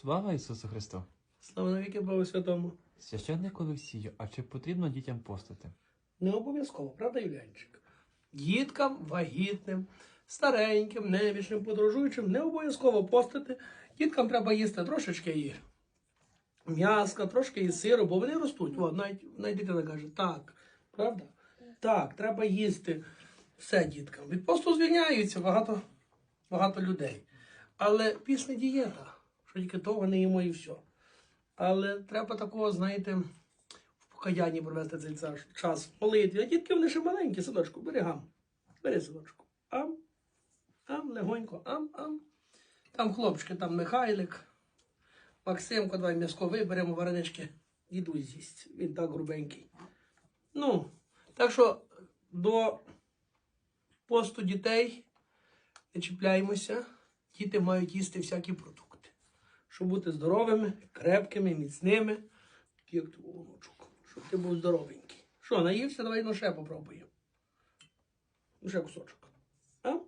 Слава Ісусу Христу! Слава навіки Богу Святому. Священник Олексію, а чи потрібно дітям постити? Не обов'язково, правда, Юлянчик? Діткам, вагітним, стареньким, немічним, подорожуючим не обов'язково постити. Діткам треба їсти трошечки і м'яска, трошки і сиру, бо вони ростуть. О, навіть, навіть дитина каже, так, правда? Так, треба їсти все діткам. Від посту звільняються багато, багато людей. Але після дієта, що тільки того не їмо і все. Але треба такого, знаєте, в покаянні провести цей час молитві. А дітки вони ще маленькі, садочку, бери гам. Бери садочку. Ам, ам, легонько, ам, ам. Там хлопчики, там Михайлик, Максимко, давай м'яско виберемо, варенички. Дідусь з'їсть. Він так грубенький. Ну, так що до посту дітей не чіпляємося. Діти мають їсти всякі продукти. Щоб бути здоровими, крепкими, міцними. Як ти онучок, щоб ти був здоровенький. Що, наївся? Давай ну ще попробуємо. Ну ще кусочок. А?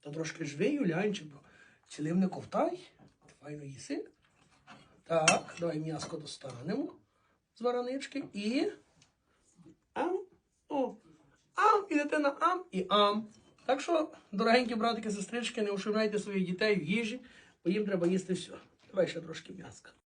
Та трошки живий, Юлянчик, бо цілим не ковтай. Ти файно їси. Так, давай м'яско достанемо з варанички і. Ам. О. Ам, і дитина ам і ам. Так що, дорогенькі братики, сестрички, не ушивайте своїх дітей в їжі, бо їм треба їсти все. Давай ще трошки м'яска.